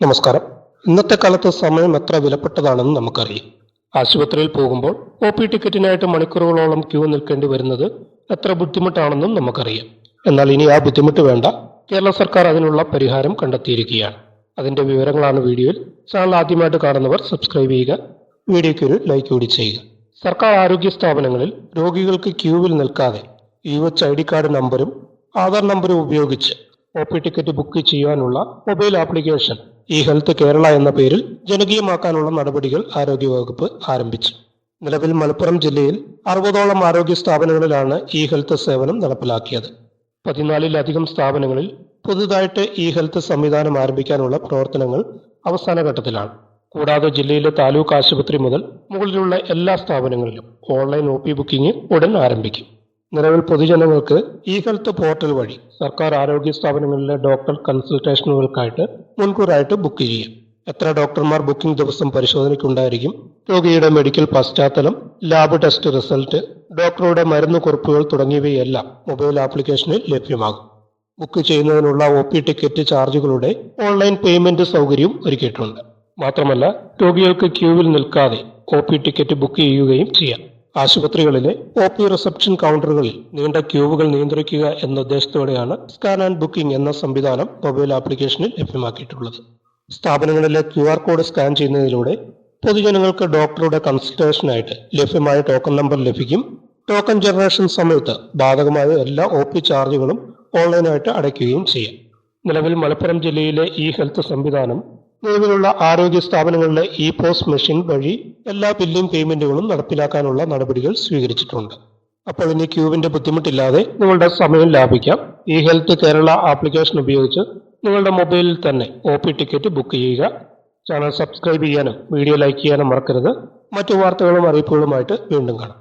നമസ്കാരം. ഇന്നത്തെ കാലത്ത് സമയം എത്ര വിലപ്പെട്ടതാണെന്ന് നമുക്കറിയാം. ആശുപത്രിയിൽ പോകുമ്പോൾ ഒ പി ടിക്കറ്റിനായിട്ട് മണിക്കൂറുകളോളം ക്യൂ നിൽക്കേണ്ടി വരുന്നത് എത്ര ബുദ്ധിമുട്ടാണെന്നും നമുക്കറിയാം. എന്നാൽ ഇനി ആ ബുദ്ധിമുട്ട് വേണ്ട. കേരള സർക്കാർ അതിനുള്ള പരിഹാരം കണ്ടെത്തിയിരിക്കുകയാണ്. അതിന്റെ വിവരങ്ങളാണ് വീഡിയോയിൽ. ചാനൽ ആദ്യമായിട്ട് കാണുന്നവർ സബ്സ്ക്രൈബ് ചെയ്യുക. വീഡിയോയ്ക്ക് ഒരു ലൈക്ക് കൂടി ചെയ്യുക. സർക്കാർ ആരോഗ്യ സ്ഥാപനങ്ങളിൽ രോഗികൾക്ക് ക്യൂവിൽ നിൽക്കാതെ U H I D card നമ്പറും ആധാർ നമ്പറും ഉപയോഗിച്ച് ഒ പി ടിക്കറ്റ് ബുക്ക് ചെയ്യാനുള്ള mobile application E health Kerala എന്ന പേരിൽ ജനകീയമാക്കാനുള്ള നടപടികൾ ആരോഗ്യവകുപ്പ് ആരംഭിച്ചു. നിലവിൽ മലപ്പുറം ജില്ലയിൽ അറുപതോളം ആരോഗ്യ സ്ഥാപനങ്ങളിലാണ് ഇ ഹെൽത്ത് സേവനം നടപ്പിലാക്കിയത്. പതിനാലിലധികം സ്ഥാപനങ്ങളിൽ പുതുതായിട്ട് ഇ ഹെൽത്ത് സംവിധാനം ആരംഭിക്കാനുള്ള പ്രവർത്തനങ്ങൾ അവസാന ഘട്ടത്തിലാണ്. കൂടാതെ ജില്ലയിലെ താലൂക്ക് ആശുപത്രി മുതൽ മുകളിലുള്ള എല്ലാ സ്ഥാപനങ്ങളിലും ഓൺലൈൻ ഒ പി ബുക്കിംഗ് ഉടൻ ആരംഭിക്കും. നിലവിൽ പൊതുജനങ്ങൾക്ക് ഇ ഹെൽത്ത് പോർട്ടൽ വഴി സർക്കാർ ആരോഗ്യ സ്ഥാപനങ്ങളിലെ ഡോക്ടർ കൺസൾട്ടേഷനുകൾക്കായിട്ട് മുൻകൂറായിട്ട് ബുക്ക് ചെയ്യാം. എത്ര ഡോക്ടർമാർ ബുക്കിംഗ് ദിവസം പരിശോധനയ്ക്കുണ്ടായിരിക്കും രോഗിയുടെ മെഡിക്കൽ പശ്ചാത്തലം ലാബ് ടെസ്റ്റ് റിസൾട്ട് ഡോക്ടറുടെ മരുന്ന് കുറിപ്പുകൾ തുടങ്ങിയവയെല്ലാം മൊബൈൽ ആപ്ലിക്കേഷനിൽ ലഭ്യമാകും. ബുക്ക് ചെയ്യുന്നതിനുള്ള ഒ പി ടിക്കറ്റ് ചാർജുകളുടെ ഓൺലൈൻ പേയ്മെന്റ് സൗകര്യവും ഒരുക്കിയിട്ടുണ്ട്. മാത്രമല്ല രോഗികൾക്ക് ക്യൂവിൽ നിൽക്കാതെ ഒ പി ടിക്കറ്റ് ബുക്ക് ചെയ്യുകയും ചെയ്യാം. ആശുപത്രികളിലെ ഒ പി റിസപ്ഷൻ കൗണ്ടറുകളിൽ നീണ്ട ക്യൂവുകൾ നിയന്ത്രിക്കുക എന്ന ഉദ്ദേശത്തോടെയാണ് സ്കാൻ ആൻഡ് ബുക്കിംഗ് എന്ന സംവിധാനം മൊബൈൽ ആപ്ലിക്കേഷനിൽ ലഭ്യമാക്കിയിട്ടുള്ളത്. സ്ഥാപനങ്ങളിലെ ക്യു ആർ കോഡ് സ്കാൻ ചെയ്യുന്നതിലൂടെ പൊതുജനങ്ങൾക്ക് ഡോക്ടറുടെ കൺസൾട്ടേഷനായിട്ട് ലഭ്യമായ ടോക്കൺ നമ്പർ ലഭിക്കും. ടോക്കൺ ജനറേഷൻ സമയത്ത് ബാധകമായ എല്ലാ ഒ പി ചാർജുകളും ഓൺലൈനായിട്ട് അടയ്ക്കുകയും ചെയ്യാം. നിലവിൽ മലപ്പുറം ജില്ലയിലെ ഇ ഹെൽത്ത് സംവിധാനം നിലവിലുള്ള ആരോഗ്യ സ്ഥാപനങ്ങളിലെ ഇ പോസ് മെഷീൻ വഴി എല്ലാ ബില്ലിംഗ് പേയ്മെന്റുകളും നടപ്പിലാക്കാനുള്ള നടപടികൾ സ്വീകരിച്ചിട്ടുണ്ട്. അപ്പോൾ ഇനി ക്യൂവിന്റെ ബുദ്ധിമുട്ടില്ലാതെ നിങ്ങളുടെ സമയം ലാഭിക്കാം. ഇ ഹെൽത്ത് കേരള ആപ്ലിക്കേഷൻ ഉപയോഗിച്ച് നിങ്ങളുടെ മൊബൈലിൽ തന്നെ ഒ പി ടിക്കറ്റ് ബുക്ക് ചെയ്യുക. ചാനൽ സബ്സ്ക്രൈബ് ചെയ്യാനും വീഡിയോ ലൈക്ക് ചെയ്യാനും മറക്കരുത്. മറ്റു വാർത്തകളും അറിയിപ്പുകളുമായിട്ട് വീണ്ടും കാണാം.